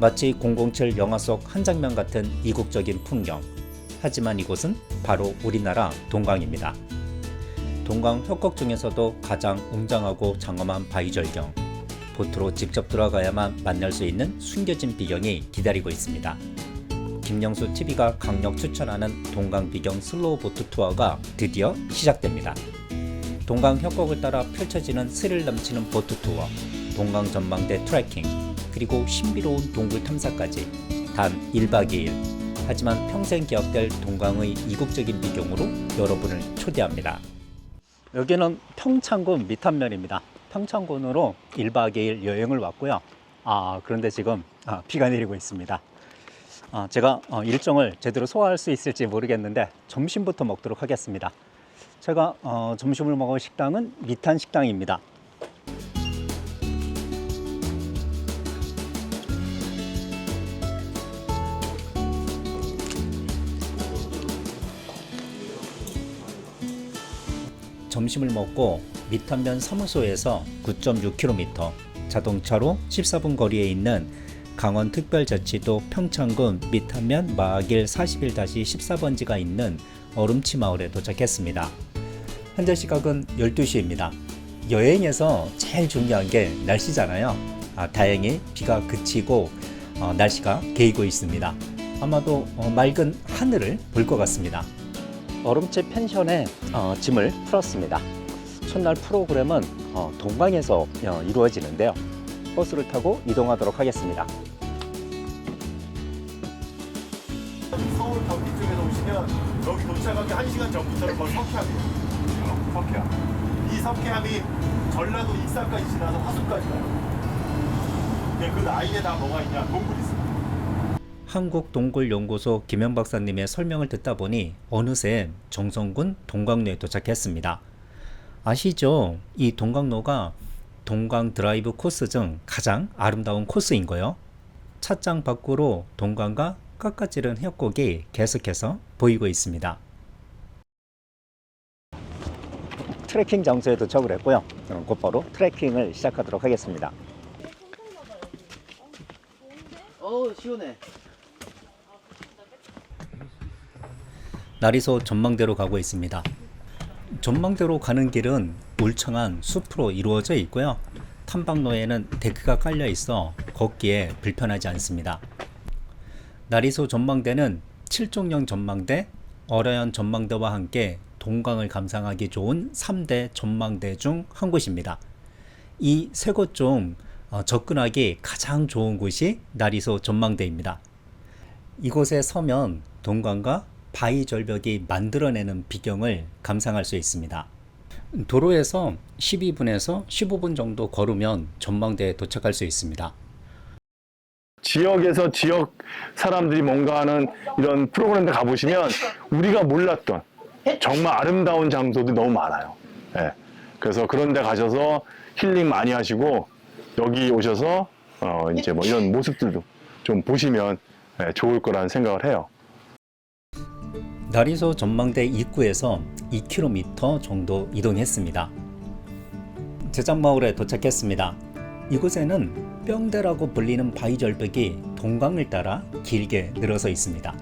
마치 007 영화 속 한 장면 같은 이국적인 풍경. 하지만 이곳은 바로 우리나라 동강입니다. 동강 협곡 중에서도 가장 웅장하고 장엄한 바위절경. 보트로 직접 들어가야만 만날 수 있는 숨겨진 비경이 기다리고 있습니다. 김영수 TV가 강력 추천하는 동강 비경 슬로우 보트 투어가 드디어 시작됩니다. 동강 협곡을 따라 펼쳐지는 스릴 넘치는 보트 투어, 동강 전망대 트레킹, 그리고 신비로운 동굴 탐사까지 단 1박 2일. 하지만 평생 기억될 동강의 이국적인 비경으로 여러분을 초대합니다. 여기는 평창군 미탄면입니다. 평창군으로 1박 2일 여행을 왔고요. 아, 그런데 지금 아, 비가 내리고 있습니다. 아, 제가 어, 일정을 제대로 소화할 수 있을지 모르겠는데 점심부터 먹도록 하겠습니다. 제가 어, 점심을 먹을 식당은 미탄 식당입니다. 점심을 먹고 미탄면 사무소에서 9.6km, 자동차로 14분 거리에 있는 강원특별자치도 평창군 미탄면 마길 41-14번지가 있는 얼음치 마을에 도착했습니다. 현재 시각은 12시입니다. 여행에서 제일 중요한 게 날씨잖아요. 아, 다행히 비가 그치고 어, 날씨가 개이고 있습니다. 아마도 어, 맑은 하늘을 볼 것 같습니다. 얼음치 펜션에 어, 짐을 풀었습니다. 첫날 프로그램은 어, 동강에서 어, 이루어지는데요. 버스를 타고 이동하도록 하겠습니다. 서울 경기 쪽에서 오시면 여기 도착하기 1시간 전부터는 거의 석회암이에요. 석회암. 이 석회암이 전라도 익산까지 지나서 화순까지 가요. 그 나이에 다 뭐가 있냐? 동굴이 있습니다. 한국동굴연구소 김현 박사님의 설명을 듣다 보니 어느새 정성군 동강로에 도착했습니다. 아시죠? 이 동강로가 동강 드라이브 코스 중 가장 아름다운 코스인 거요. 찻장 밖으로 동강과 깎아지른 협곡이 계속해서 보이고 있습니다. 트레킹 장소에 도착을 했고요. 그럼 곧바로 트레킹을 시작하도록 하겠습니다. 어우 시원해. 나리소 전망대로 가고 있습니다. 전망대로 가는 길은 울창한 숲으로 이루어져 있고요. 탐방로에는 데크가 깔려 있어 걷기에 불편하지 않습니다. 나리소 전망대는 칠종령 전망대, 어라연 전망대와 함께 동강을 감상하기 좋은 3대 전망대 중 한 곳입니다. 이 세 곳중 어, 접근하기 가장 좋은 곳이 나리소 전망대입니다. 이곳에 서면 동강과 바위 절벽이 만들어내는 비경을 감상할 수 있습니다. 도로에서 12분에서 15분 정도 걸으면 전망대에 도착할 수 있습니다. 지역에서 지역 사람들이 뭔가 하는 이런 프로그램에 가보시면 우리가 몰랐던 정말 아름다운 장소들이 너무 많아요. 예. 그래서 그런 데 가셔서 힐링 많이 하시고 여기 오셔서 어 이제 뭐 이런 모습들도 좀 보시면 예, 좋을 거라는 생각을 해요. 나리소 전망대 입구에서 2km 정도 이동했습니다. 제장마을에 도착했습니다. 이곳에는 뿅대라고 불리는 바위 절벽이 동강을 따라 길게 늘어서 있습니다.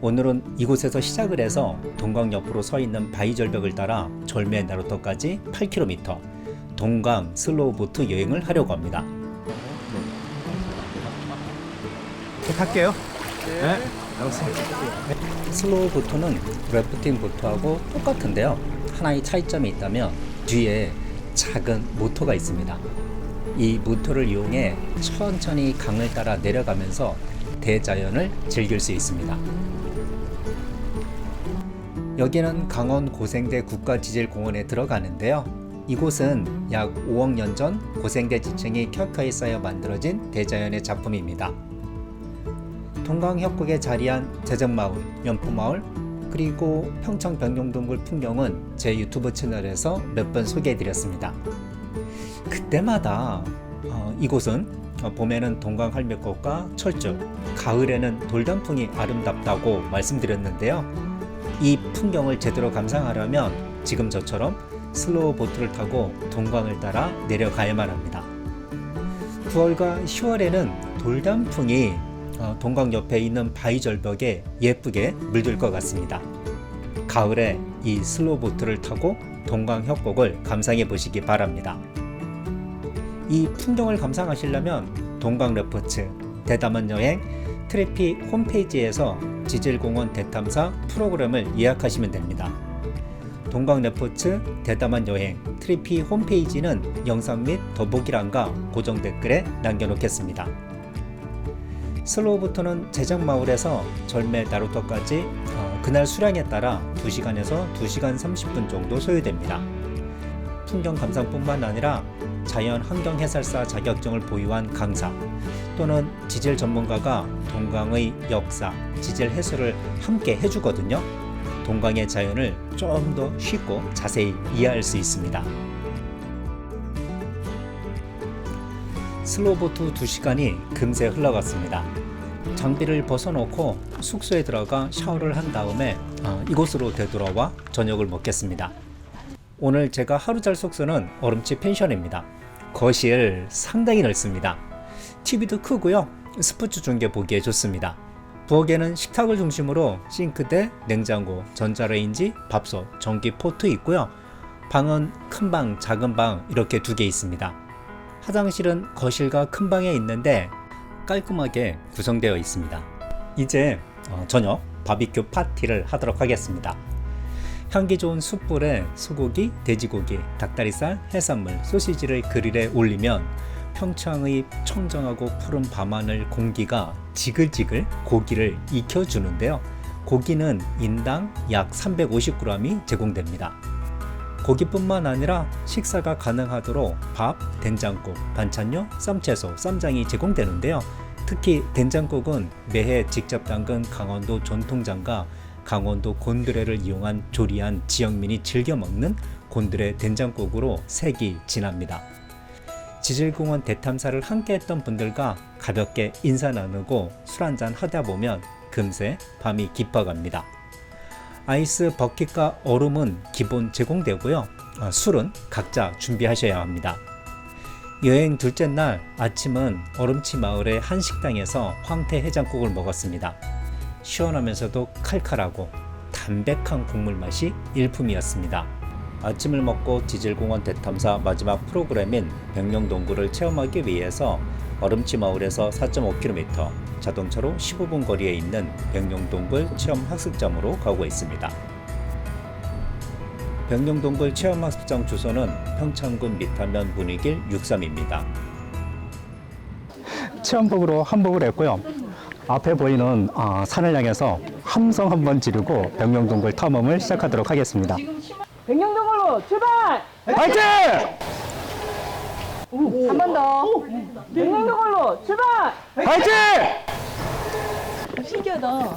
오늘은 이곳에서 시작을 해서 동강 옆으로 서 있는 바위 절벽을 따라 절매 나루터까지 8km 동강 슬로우 보트 여행을 하려고 합니다. 할게요. 슬로우 보트는 래프팅 보트하고 똑같은데요. 하나의 차이점이 있다면 뒤에 작은 모터가 있습니다. 이 모터를 이용해 천천히 강을 따라 내려가면서 대자연을 즐길 수 있습니다. 여기는 강원 고생대 국가지질공원에 들어가는데요. 이곳은 약 5억 년 전 고생대 지층이 켜켜이 쌓여 만들어진 대자연의 작품입니다. 동강 협곡에 자리한 제정마을, 연포마을, 그리고 평창 병룡동굴 풍경은 제 유튜브 채널에서 몇 번 소개해드렸습니다. 그때마다 어, 이곳은 어, 봄에는 동강 할매꽃과 철쭉, 가을에는 돌단풍이 아름답다고 말씀드렸는데요. 이 풍경을 제대로 감상하려면 지금 저처럼 슬로우 보트를 타고 동강을 따라 내려가야만 합니다. 9월과 10월에는 돌단풍이 어, 동강 옆에 있는 바위 절벽에 예쁘게 물들 것 같습니다. 가을에 이 슬로보트를 타고 동강 협곡을 감상해 보시기 바랍니다. 이 풍경을 감상하시려면 동강 레포츠 대담한 여행 트래피 홈페이지에서 지질공원 대탐사 프로그램을 예약하시면 됩니다. 동강 레포츠 대담한 여행 트리피 홈페이지는 영상 및 더보기란과 고정 댓글에 남겨놓겠습니다. 슬로우부터는 제작 마을에서 절매 나루터까지 어, 그날 수량에 따라 2시간에서 2시간 30분 정도 소요됩니다. 풍경 감상뿐만 아니라 자연 환경 해설사 자격증을 보유한 강사 또는 지질 전문가가 동강의 역사, 지질 해설을 함께 해주거든요. 동강의 자연을 좀 더 쉽고 자세히 이해할 수 있습니다. 슬로보트 2시간이 금세 흘러갔습니다. 장비를 벗어놓고 숙소에 들어가 샤워를 한 다음에 어, 이곳으로 되돌아와 저녁을 먹겠습니다. 오늘 제가 하루 잘 숙소는 얼음치 펜션입니다. 거실 상당히 넓습니다. TV도 크고요. 스포츠 중계 보기에 좋습니다. 부엌에는 식탁을 중심으로 싱크대, 냉장고, 전자레인지, 밥솥, 전기 포트 있고요. 방은 큰 방, 작은 방 이렇게 두 개 있습니다. 화장실은 거실과 큰 방에 있는데 깔끔하게 구성되어 있습니다. 이제 어, 저녁 바비큐 파티를 하도록 하겠습니다. 향기 좋은 숯불에 소고기, 돼지고기, 닭다리살, 해산물, 소시지를 그릴에 올리면 평창의 청정하고 푸른 밤하늘 공기가 지글지글 고기를 익혀주는데요. 고기는 인당 약 350g이 제공됩니다. 고기뿐만 아니라 식사가 가능하도록 밥, 된장국, 반찬류, 쌈채소, 쌈장이 제공되는데요. 특히 된장국은 매해 직접 담근 강원도 전통장과 강원도 곤드레를 이용한 조리한 지역민이 즐겨 먹는 곤드레 된장국으로 색이 진합니다. 지질공원 대탐사를 함께 했던 분들과 가볍게 인사 나누고 술 한잔 하다 보면 금세 밤이 깊어갑니다. 아이스 버킷과 얼음은 기본 제공되고요. 아, 술은 각자 준비하셔야 합니다. 여행 둘째 날 아침은 얼음치 마을의 한 식당에서 황태 해장국을 먹었습니다. 시원하면서도 칼칼하고 담백한 국물 맛이 일품이었습니다. 아침을 먹고 지질공원 대탐사 마지막 프로그램인 백령동굴을 체험하기 위해서 얼음치 마을에서 4.5km, 자동차로 15분 거리에 있는 백령동굴 체험 학습장으로 가고 있습니다. 백령동굴 체험 학습장 주소는 평창군 미타면 문의길 63입니다. 체험복으로 한복을 했고요. 앞에 보이는 아, 산을 향해서 함성 한번 지르고 백령동굴 탐험을 시작하도록 하겠습니다. 백령동으로 출발! 화이팅! 한 번 더. 백령동으로 출발! 화이팅! 신기하다.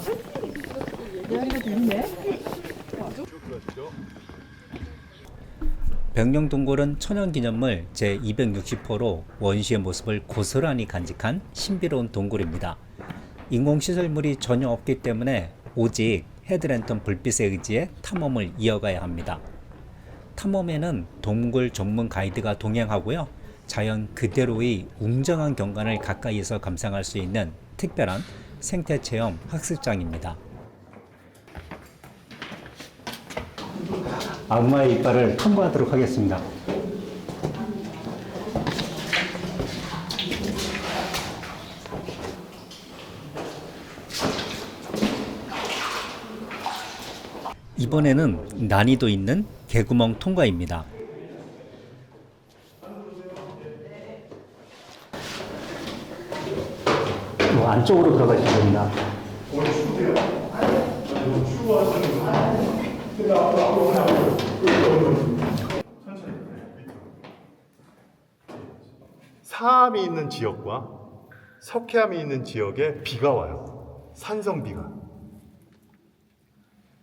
내가 재밌네. 백령동굴은 천연기념물 제260호로 원시의 모습을 고스란히 간직한 신비로운 동굴입니다. 인공시설물이 전혀 없기 때문에 오직 헤드랜턴 불빛에 의지해 탐험을 이어가야 합니다. 탐험에는 동굴 전문 가이드가 동행하고요. 자연 그대로의 웅장한 경관을 가까이서 감상할 수 있는 특별한 생태체험 학습장입니다. 악마의 이빨을 탐구하도록 하겠습니다. 이번에는 난이도 있는 개구멍 통과입니다. 안쪽으로 들어가시면 됩니다. 사암이 있는 지역과 석회암이 있는 지역에 비가 와요. 산성비가.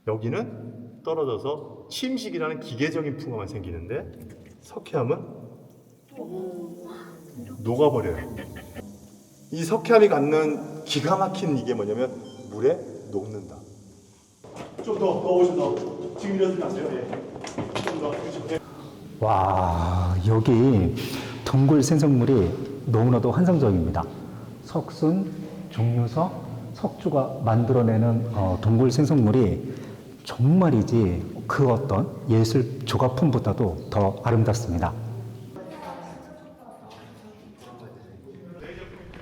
여기는 떨어져서 침식이라는 기계적인 풍화만 생기는데 석회암은 녹아버려요. 이 석회암이 갖는 기가 막힌 이게 뭐냐면 물에 녹는다. 좀 더, 더 오셔, 더. 지금 안 돼요. 예. 좀 더. 그렇죠. 와, 여기 동굴 생성물이 너무나도 환상적입니다. 석순, 종류석, 석주가 만들어내는 어, 동굴 생성물이 정말이지 그 어떤 예술 조각품보다도 더 아름답습니다.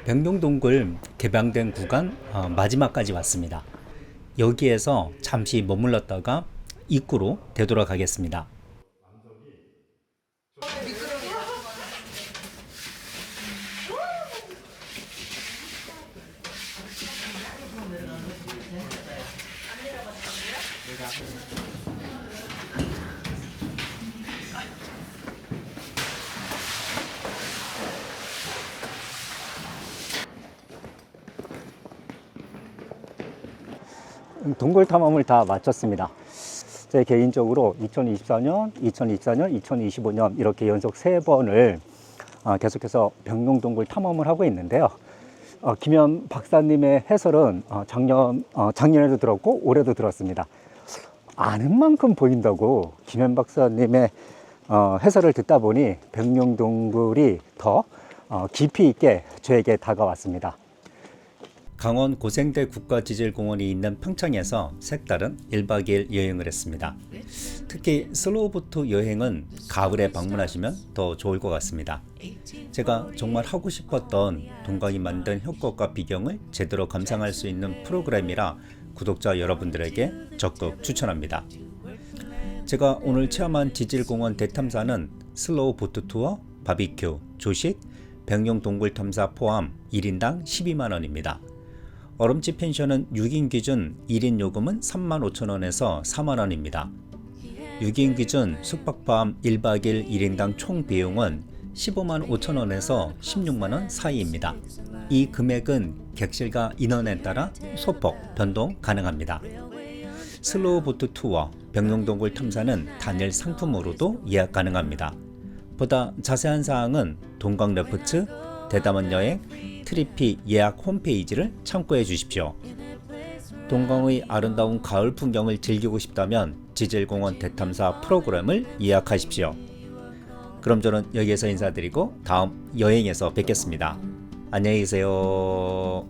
병룡동굴 개방된 구간 어, 마지막까지 왔습니다. 여기에서 잠시 머물렀다가 입구로 되돌아가겠습니다. 동굴 탐험을 다 마쳤습니다. 제 개인적으로 2024년, 2024년, 2025년 이렇게 연속 세 번을 어, 계속해서 병룡 동굴 탐험을 하고 있는데요. 어, 김현 박사님의 해설은 어, 작년, 어, 작년에도 들었고 올해도 들었습니다. 아는 만큼 보인다고 김현 박사님의 어, 해설을 듣다 보니 병룡동굴이 더 어, 깊이 있게 저에게 다가왔습니다. 강원 고생대 국가지질공원이 있는 평창에서 색다른 1박 2일 여행을 했습니다. 특히 슬로우보트 여행은 가을에 방문하시면 더 좋을 것 같습니다. 제가 정말 하고 싶었던 동강이 만든 협곡과 비경을 제대로 감상할 수 있는 프로그램이라 구독자 여러분들에게 적극 추천합니다. 제가 오늘 체험한 지질공원 대탐사는 슬로우 보트 투어, 바비큐, 조식, 백룡 동굴 탐사 포함 1인당 12만 원입니다. 얼음집 펜션은 6인 기준 1인 요금은 35,000원에서 4만원입니다. 6인 기준 숙박 포함 1박 2일 1인당 총 비용은 15만 5천원에서 16만원 사이입니다. 이 금액은 객실과 인원에 따라 소폭 변동 가능합니다. 슬로우 보트 투어, 병룡동굴 탐사는 단일 상품으로도 예약 가능합니다. 보다 자세한 사항은 동강 레포츠, 대담한 여행, 트리피 예약 홈페이지를 참고해 주십시오. 동강의 아름다운 가을 풍경을 즐기고 싶다면 지질공원 대탐사 프로그램을 예약하십시오. 그럼 저는 여기에서 인사드리고 다음 여행에서 뵙겠습니다. 안녕히 계세요.